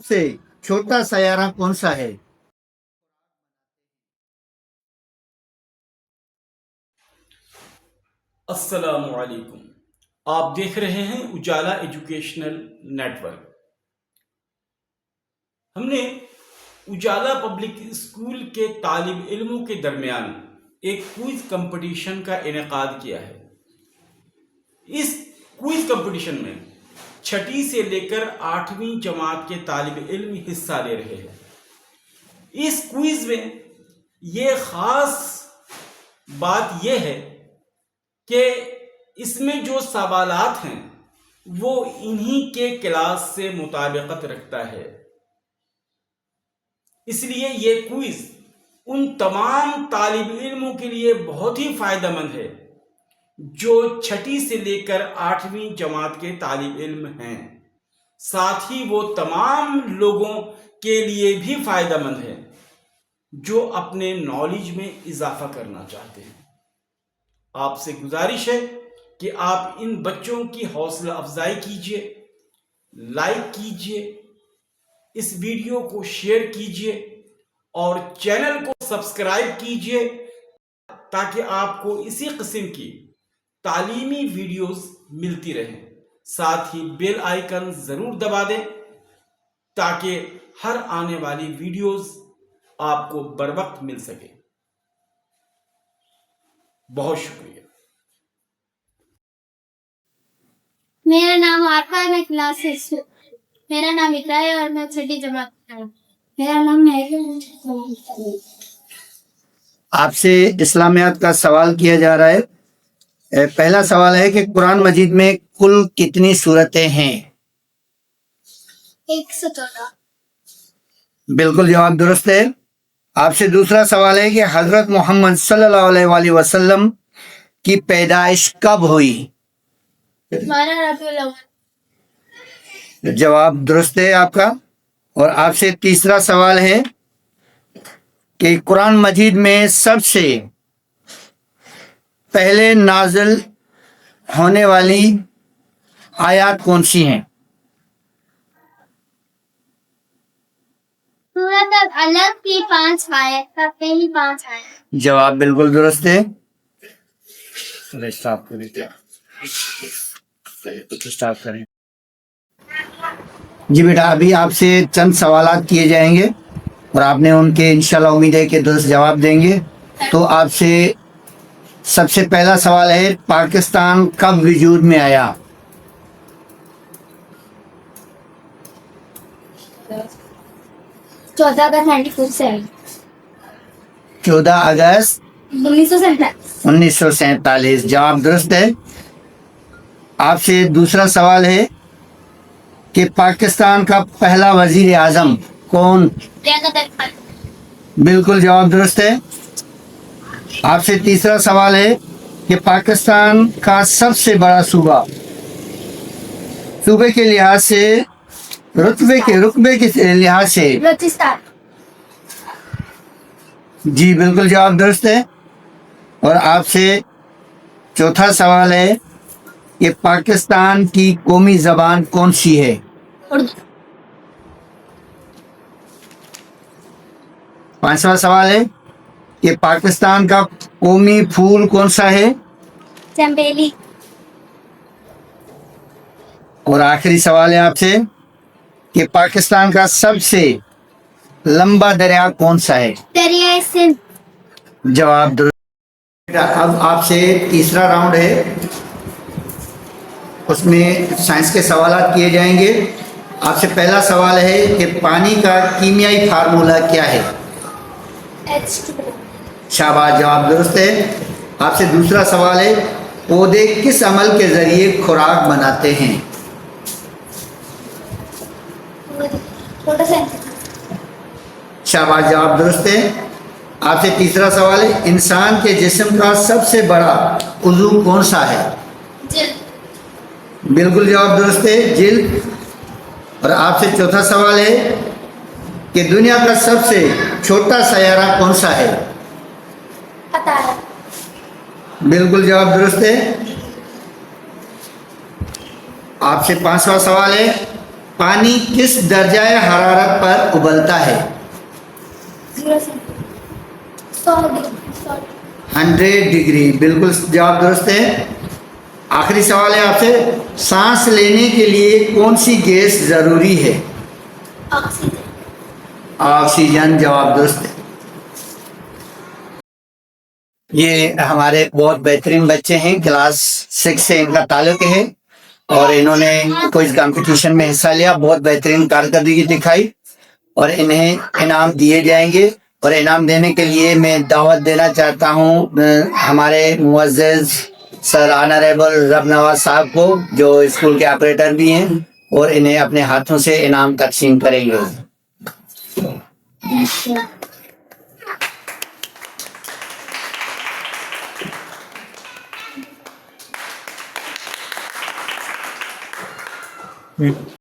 से छोटा सयारा कौन सा है असलकुम आप देख रहे हैं उजाला एजुकेशनल नेटवर्क हमने उजाला पब्लिक स्कूल के तालिब इल्मों के दरमियान एक क्विज कंपटीशन का इनेकाद किया है इस क्विज कंपटीशन में छठी से लेकर आठवीं जमात के तालिब इल्म हिस्सा ले रहे हैं। इस क्विज में ये खास बात यह है कि इसमें जो सवालात हैं, वो इन्हीं के क्लास से मुताबिकत रखता है। इसलिए ये क्विज उन तमाम तालब इल्मों के लिए बहुत ही फ़ायदेमंद है। जो छठी से लेकर आठवीं जमात के तालब इल्म हैं। साथ ही वो तमाम लोगों के लिए भी फ़ायदेमंद है, जो अपने नॉलेज में इजाफा करना चाहते हैं। आपसे गुजारिश है कि आप इन बच्चों की हौसला अफजाई कीजिए लाइक कीजिए, इस वीडियो को शेयर कीजिए और चैनल को सब्सक्राइब कीजिए, ताकि आपको इसी किस्म की तालीमी वीडियोस मिलती रहें। साथ ही बेल आइकन ज़रूर दबा दें ताकि हर आने वाली वीडियोस आपको बर वक्त मिल सके। बहुत शुक्रिया। मेरा नाम आरफा है मैं क्लास सिक्स मेरा नाम इकरा है और मैं छठी जमात मेरा नाम है। आपसे इस्लामियात का सवाल किया जा रहा है। पहला सवाल है कि कुरान मजीद में कुल कितनी सूरतें हैं? एक सौ चौदह बिल्कुल जवाब दुरुस्त है। आपसे दूसरा सवाल है कि हज़रत मोहम्मद सल्लल्लाहु अलैहि वसल्लम की पैदाइश कब हुई? जवाब दुरुस्त है आपका। और आपसे तीसरा सवाल है कि कुरान मजीद में सबसे पहले नाजल होने वाली आयत कौन सी हैं? अलग की पाँच आयत पहली पाँच आयत। जवाब बिल्कुल दुरुस्त है। स्टाफ करें जी बेटा अभी आपसे चंद सवाल किए जाएँगे और आपने उनके इंशाल्लाह उम्मीद है कि दुरुस्त जवाब देंगे। तो आपसे सबसे पहला सवाल है पाकिस्तान कब वजूद में आया? चौदह से चौदह अगस्त उन्नीस सौ सैतालीस। जवाब दुरुस्त है। आपसे दूसरा सवाल है कि पाकिस्तान का पहला वज़ीर आज़म कौन बिल्कुल जवाब दुरुस्त है। आपसे तीसरा सवाल है कि पाकिस्तान का सबसे बड़ा सूबा सूबे के लिहाज से रुतबे के रुतबे के लिहाज से। जी बिल्कुल जवाब दुरुस्त है। और आपसे चौथा सवाल है कि पाकिस्तान की कौमी जबान कौन सी है? पांचवा सवाल है कि पाकिस्तान का कौमी फूल कौन सा है? चंबेली और आखिरी सवाल है आपसे कि पाकिस्तान का सबसे लंबा दरिया कौन सा है? दरियाए सिंध। जवाब अब आपसे तीसरा राउंड है। उसमें साइंस के सवाल किए जाएँगे। आपसे पहला सवाल है कि पानी का कीमियाई फार्मूला क्या है? शाबाश जवाब दुरुस्त है आपसे दूसरा सवाल है पौधे किस अमल के ज़रिए खुराक बनाते हैं? शाबाश जवाब दुरुस्त है आपसे तीसरा सवाल है इंसान के जिस्म का सबसे बड़ा उजू कौन सा है? बिल्कुल जवाब दुरुस्त है जिल्द और आपसे चौथा सवाल है कि दुनिया का सबसे छोटा सयारा कौन सा है? बिल्कुल जवाब दुरुस्त है। आपसे पांचवा सवाल है पानी किस दर्जाए हरारत पर उबलता है? हंड्रेड डिग्री बिल्कुल जवाब दुरुस्त है। आखिरी सवाल है आपसे सांस लेने के लिए कौन सी गैस ज़रूरी है? ऑक्सीजन। ऑक्सीजन जवाब दुरुस्त है। ये हमारे बहुत बेहतरीन बच्चे हैं, क्लास सिक्स से इनका ताल्लुक है। और इन्होंने कुछ कंपटीशन में हिस्सा लिया, बहुत बेहतरीन कारकर्दगी दिखाई। और इन्हें इनाम दिए जाएँगे। और इनाम देने के लिए मैं दावत देना चाहता हूँ हमारे मुअज़्ज़िज़ सर ऑनरेबल रब नवाज़ साहब को, जो स्कूल के ऑपरेटर भी हैं, और इन्हें अपने हाथों से इनाम तकसीम करेंगे। Mute.